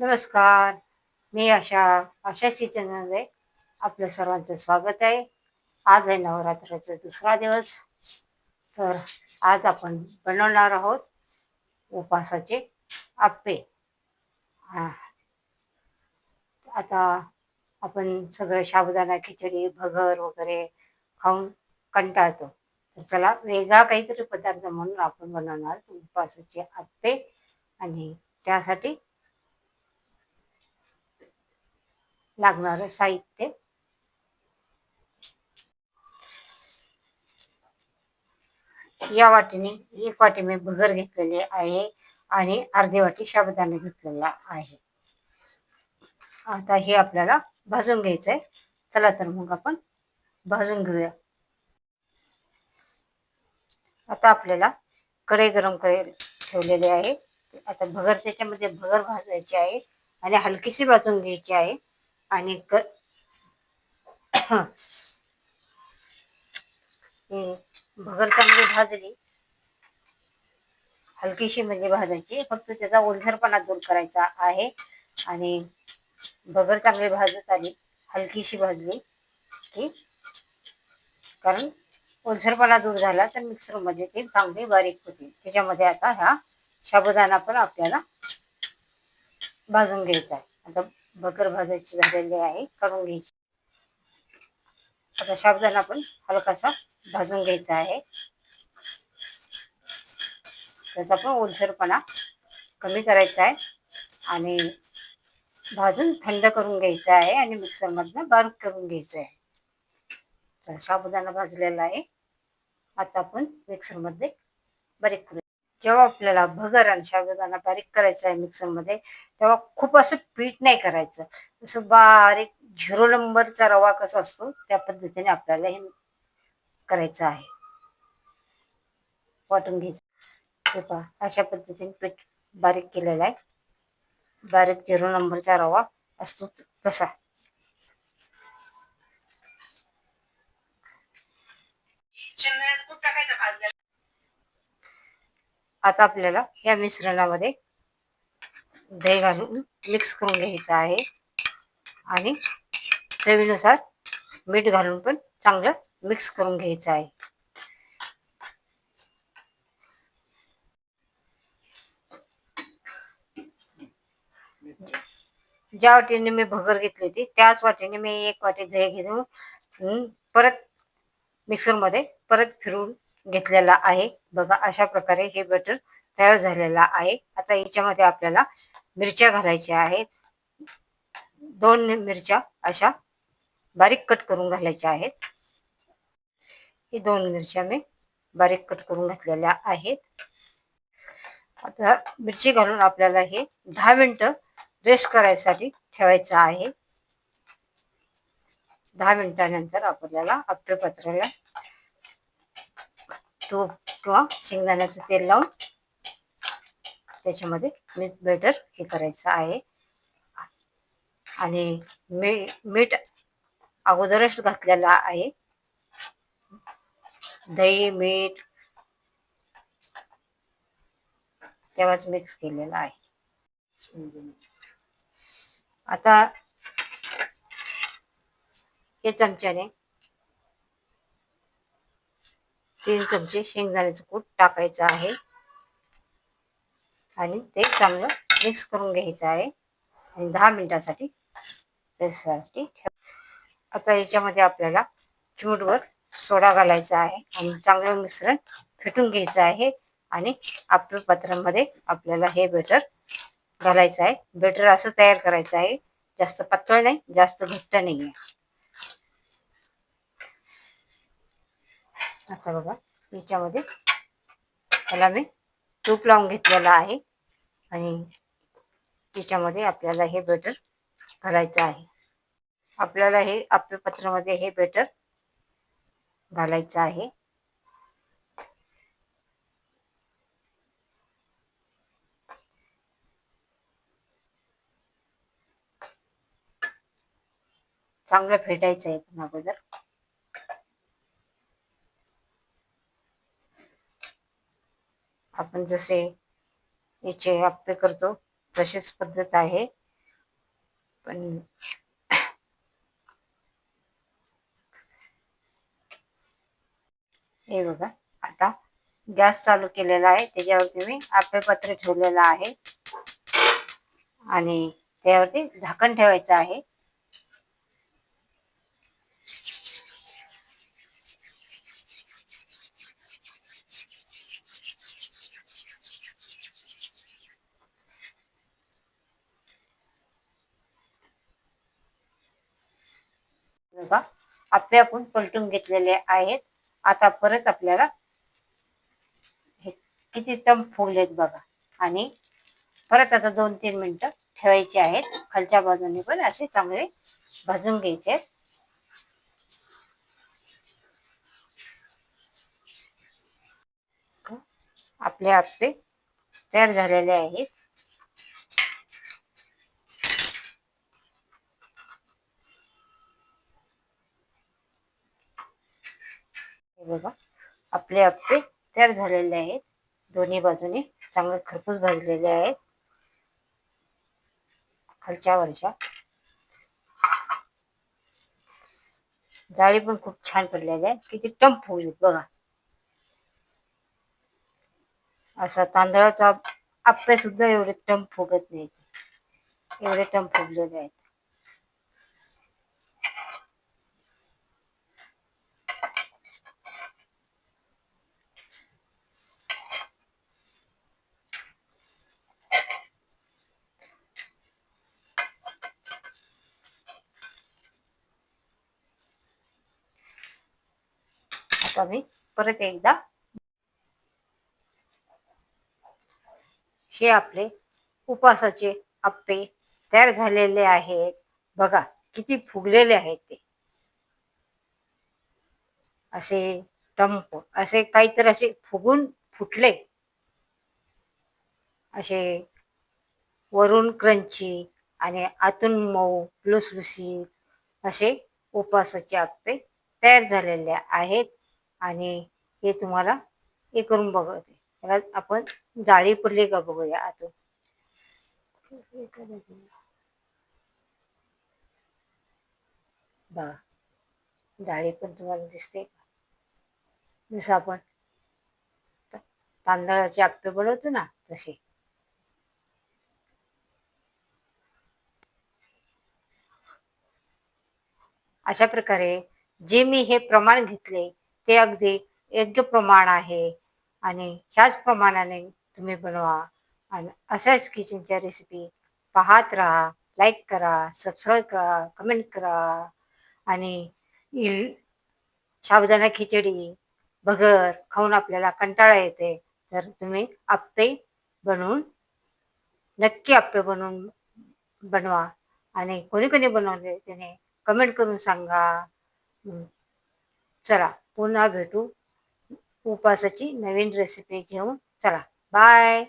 नमस्कार. मी आशा आशाची चॅनलमध्ये आपलं सर्वांचं स्वागत आहे. आज आहे नवरात्राचा दुसरा दिवस. तर आज आपण बनवणार आहोत उपासाचे आप्पे. आता आपण सगळं साबुदाणा खिचडी भगर वगैरे खाऊन कंटाळतो. तर चला वेगळा काहीतरी पदार्थ म्हणून आपण बनवणार उपासाचे आप्पे. आणि त्यासाठी लागणारं साहित्य. या वाटीने एक वाटी मी भगर घेतलेली आहे आणि अर्धी वाटी शाबदाना घेतलेला आहे. आता हे आपल्याला भाजून घ्यायचंय. चला तर मग आपण भाजून घेऊया. आता आपल्याला कढई गरम करेल ठेवलेले आहे. आता भगर त्याच्यामध्ये भगर भाजायची आहे आणि हलकीशी भाजून घ्यायची आहे. आणि भगर चांगली भाजली. हलकीशी म्हणजे भाजायची. फक्त त्याचा ओलसरपणा दूर करायचा आहे. आणि भगर चांगली भाजत आली. हलकीशी भाजली की कारण ओलसरपणा दूर झाला तर मिक्सरमध्ये ते चांगले बारीक होतील त्याच्यामध्ये आता हा साबुदाणा पण आपल्याला भाजून घ्यायचा आहे. आता बकर भाजायची झालेली आहे काढून घ्यायची. आता साबुदाणा पण हलकासा भाजून घ्यायचा आहे. त्याचा पण ओलसरपणा कमी करायचा आहे आणि भाजून थंड करून घ्यायचा आहे आणि मिक्सरमधनं बारीक करून घ्यायचं आहे. तर साबुदाणा भाजलेला आहे. आता आपण मिक्सरमध्ये बारीक करू. जेव्हा आपल्याला भगर आणि साबुदाणा बारीक करायचा आहे मिक्सरमध्ये तेव्हा खूप असं पीठ नाही करायचं. असं बारीक झिरो नंबरचा रवा कसा असतो त्या पद्धतीने आपल्याला हे करायचं आहे. वाटून घ्यायचं. हे पहा अशा पद्धतीने पीठ बारीक केलेलं आहे. बारीक झिरो नंबरचा रवा असतो तसा. आता आपल्याला या मिश्रणामध्ये दही घालून मिक्स करून घ्यायचं आहे. आणि चवीनुसार मीठ घालून पण चांगलं मिक्स करून घ्यायचं आहे. ज्या वाटीने मी भगर घेतली होती त्याच वाटीने मी एक वाटी दही घेऊन परत मिक्सरमध्ये परत फिरून घेतलेला आहे. बघा अशा प्रकारे हे बटर तयार झालेला आहे. आता याच्यामध्ये आपल्याला मिरच्या घालायच्या आहेत. दोन मिरच्या अशा बारीक कट करून घालायच्या आहेत. ही दोन मिरच्या मी बारीक कट करून घातलेल्या आहेत. आता मिरची घालून आपल्याला हे दहा मिनिटं रेस्ट करायसाठी ठेवायचं आहे. दहा मिनिटानंतर आपल्याला आपल्या पत्राला तूप किंवा शेंगदाण्याचं तेल लावून त्याच्यामध्ये मीठ बेटर हे करायचं आहे. आणि मी मीठ अगोदरच घातलेलं आहे. दही मीठ तेव्हाच मिक्स केलेलं आहे. आता हे चमच्याने तीन चमचे शेंगदाण्याचं कूट टाकायचं आहे. आणि ते चांगलं मिक्स करून घ्यायचं आहे. आणि दहा मिनिटासाठी रेस्टसाठी आता याच्यामध्ये आपल्याला चूटवर सोडा घालायचा आहे. आणि चांगलं मिश्रण फिटून घ्यायचं आहे. आणि आपल्या पात्रामध्ये आपल्याला हे बेटर घालायचं आहे. बेटर असं तयार करायचं आहे. जास्त पातळ नाही जास्त घट्ट नाही आहे आता बघा. याच्यामध्ये त्याला मी तूप लावून घेतलेलं आहे. आणि त्याच्यामध्ये आपल्याला हे बेटर घालायचं आहे. आपल्याला हे आपल्या पत्रामध्ये हे बेटर घालायचं आहे. चांगलं फेटायचं आहे पण अगोदर. आपण जसे याचे आप्पे करतो तशीच पद्धत आहे. पण हे बघा आता गॅस चालू केलेला आहे. त्याच्यावरती मी आपले ठेवलेलं आहे. आणि त्यावरती झाकण ठेवायचं आहे. बघा. आपले आपण पलटून घेतलेले आहेत. आता परत आपल्याला हे किती टम फुगलेत बघा. आणि परत आता दोन तीन मिनिटं ठेवायचे आहेत. खालच्या बाजूने पण असे चांगले भाजून घ्यायचे आहेत. आपले आपले तयार झालेले आहेत. हे बघा. आपले आपले तयार झालेले आहेत. दोन्ही बाजूने चांगले खरपूस भाजलेले आहेत. खालच्या वरच्या. जाळी पण खूप छान पडलेली आहे. किती टम होईल बघा. असा तांदळाचा आप्पे सुद्धा एवढे टम फुगत नाहीत. एवढे टम फुगलेले आहेत आता मी परत एकदा. हे आपले उपासाचे आप्पे तयार झालेले आहेत. बघा किती फुगलेले आहेत ते. असे टंप असे काहीतरी असे फुगून फुटले. असे वरून क्रंची आणि आतून मऊ लुसलुसीत असे उपासाचे आप्पे तयार झालेले आहेत. आणि हे तुम्हाला हे करून बघते त्याला आपण जाळी पडली का बघूया आतून. बघा जाळी पण तुम्हाला दिसते जसं आपण तांदळाचे आप्पे बनवतो ना तसे. अशा प्रकारे जे मी हे प्रमाण घेतले ते अगदी योग्य प्रमाण आहे. आणि ह्याच प्रमाणाने तुम्ही बनवा. आणि अशाच किचनच्या रेसिपी पाहत राहा लाईक करा सबस्क्राईब करा कमेंट करा. आणि साबुदाणा खिचडी भगर खाऊन आपल्याला कंटाळा येते. तर तुम्ही आप्पे बनवून नक्की आप्पे बनवून बनवा. आणि कोणी कोणी बनवले त्याने कमेंट करून सांगा. चला. पुन्हा भेटू उपासाची नवीन रेसिपी घेऊन. चला बाय